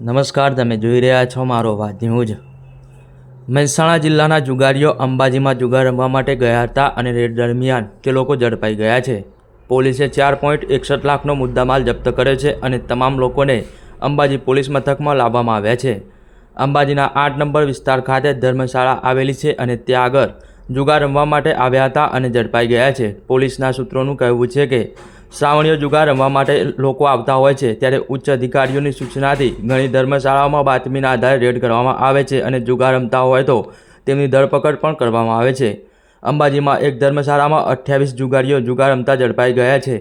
નમસ્કાર, તમે જોઈ રહ્યા છો મારો વાત ન્યૂઝ. મહેસાણા જિલ્લાના જુગારીઓ અંબાજીમાં જુગાર રમવા માટે ગયા હતા અને રેડ દરમિયાન તે લોકો ઝડપાઈ ગયા છે. પોલીસે ચાર પોઈન્ટ એકસઠ લાખનો મુદ્દામાલ જપ્ત કર્યો છે અને તમામ લોકોને અંબાજી પોલીસ મથકમાં લાવવામાં આવ્યા છે. અંબાજીના આઠ નંબર વિસ્તાર ખાતે ધર્મશાળા આવેલી છે અને ત્યાં આગળ જુગાર રમવા માટે આવ્યા હતા અને ઝડપાઈ ગયા છે. પોલીસના સૂત્રોનું કહેવું છે કે શ્રાવણીય જુગાર રમવા માટે લોકો આવતા હોય છે. ત્યારે ઉચ્ચ અધિકારીઓની સૂચનાથી ઘણી ધર્મશાળાઓમાં બાતમીના આધારે રેડ કરવામાં આવે છે અને જુગાર રમતા હોય તો તેમની ધરપકડ પણ કરવામાં આવે છે. અંબાજીમાં એક ધર્મશાળામાં અઠ્યાવીસ જુગારીઓ જુગાર રમતા ઝડપાઈ ગયા છે.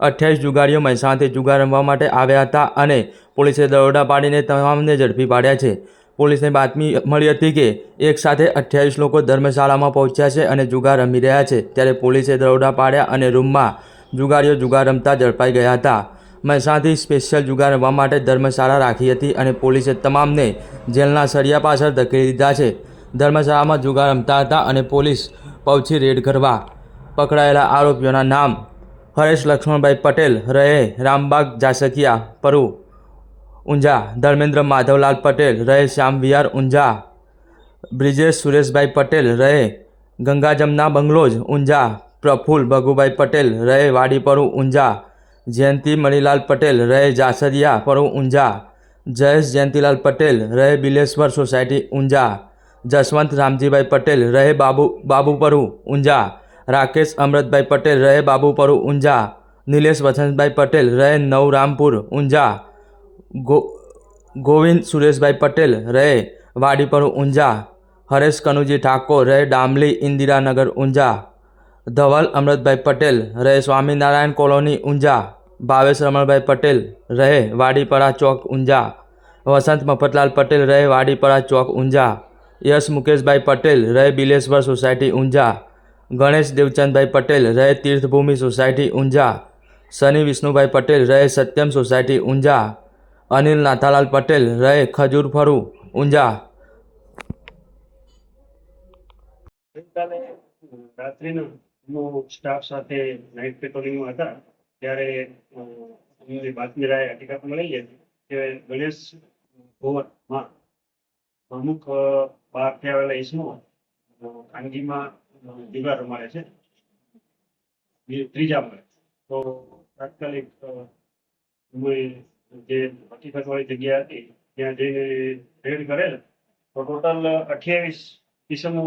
અઠ્યાવીસ જુગારીઓ મહેસાણાથી જુગાર રમવા માટે આવ્યા હતા અને પોલીસે દરોડા પાડીને તમામને ઝડપી પાડ્યા છે. પોલીસને બાતમી મળી હતી કે એક સાથે અઠ્યાવીસ લોકો ધર્મશાળામાં પહોંચ્યા છે અને જુગાર રમી રહ્યા છે. ત્યારે પોલીસે દરોડા પાડ્યા અને રૂમમાં જુગારીઓ જુગાર રમતા ઝડપાઈ ગયા હતા. મહેસાણાથી સ્પેશિયલ જુગાર રમવા માટે ધર્મશાળા રાખી હતી અને પોલીસે તમામને જેલના સળિયા પાછળ ધકેલી દીધા છે. ધર્મશાળામાં જુગાર રમતા હતા અને પોલીસ પહોંચી રેડ કરવા પકડાયેલા આરોપીઓના નામ હરેશ લક્ષ્મણભાઈ પટેલ રહે રામબાગ જાસકિયા, પરુ ઊંઝા, ધર્મેન્દ્ર માધવલાલ પટેલ રહે શ્યામ વિહાર ઊંઝા, બ્રિજેશ સુરેશભાઈ પટેલ રહે ગંગા જમના બંગલોજ ઊંઝા પ્રફુલ ભગુભાઈ પટેલ રહે વાડીપરુ ઊંઝા. જયંતિ મણિલાલ પટેલ રહે જાસરિયા પરુ ઊંઝા. જયેશ જયંતિલાલ પટેલ રહે બિલેશ્વર સોસાયટી ઊંઝા. જસવંત રામજીભાઈ પટેલ રહે બાબુ બાબુપરુ ઊંઝા. રાકેશ અમૃતભાઈ પટેલ રહે બાબુપરુ ઊંઝા. નિલેશ વસંતભાઈ પટેલ રહે નવરામપુર ઊંઝા. ગો, ગોવિંદ સુરેશભાઈ પટેલ રહે વાડીપર ઊંઝા. હરેશ કનુજી ઠાકોર રહે ડામલી ઇન્દિરાનગર ઊંઝા. ધવલ, અમૃતભાઈ પટેલ, રહે સ્વામિનારાયણ કોલોની, ઊંઝા. ભાવેશ, રમણભાઈ પટેલ, રહે વાડીપરા ચોક, ઊંઝા. વસંત મફતલાલ પટેલ, રહે વાડીપરા ચોક, ઊંઝા. યશ મુકેશભાઈ પટેલ, રહે બિલેશ્વર સોસાયટી, ઊંઝા. ગણેશ દેવચંદભાઈ પટેલ, રહે તીર્થભૂમિ સોસાયટી, ઊંઝા. સની વિષ્ણુભાઈ પટેલ, રહે સત્યમ સોસાયટી, ઊંઝા. અનિલ નાથાલાલ પટેલ, રહે ખજૂર ફરુ, ઊંઝા. રાત્રિના હું સ્ટાફ સાથે નાઇટ પેટ્રોલિંગમાં હતા ત્યારે અમને બાતમી રાય હકીકત મળી કે ગણેશ ભુવનમાં અમુક બહારથી આવેલા ઈસમો અ, ખાનગીમાં દીવા રમાડે છે. ત્રીજા મળે. તો તાત્કાલિક અમે જે હકીકત વાળી જગ્યા હતી ત્યાં જઈને રેડ કરેલ. તો ટોટલ અઠ્યાવીસ કિસમો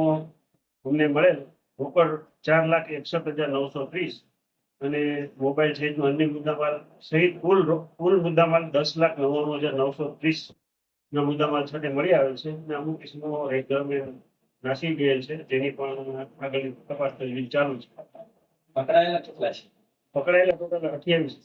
અમને મળેલ. રોકડ ચાર લાખ એકસઠ હજાર નવસો ત્રીસ અને મોબાઈલ સહિતનો અન્ય મુદ્દામાલ સહિત કુલ કુલ મુદ્દામાલ દસ લાખ નવ્વાણું હજાર નવસો ત્રીસ ના મુદ્દામાલ સાથે મળી આવેલ છે અને અમુક કિસ્મો દરમિયાન નાસી ગયેલ છે. જેની પણ આગળની તપાસ ચાલુ છે. પકડાયેલા કેટલા છે? પકડાયેલા ટોટલ અઠ્યાવીસ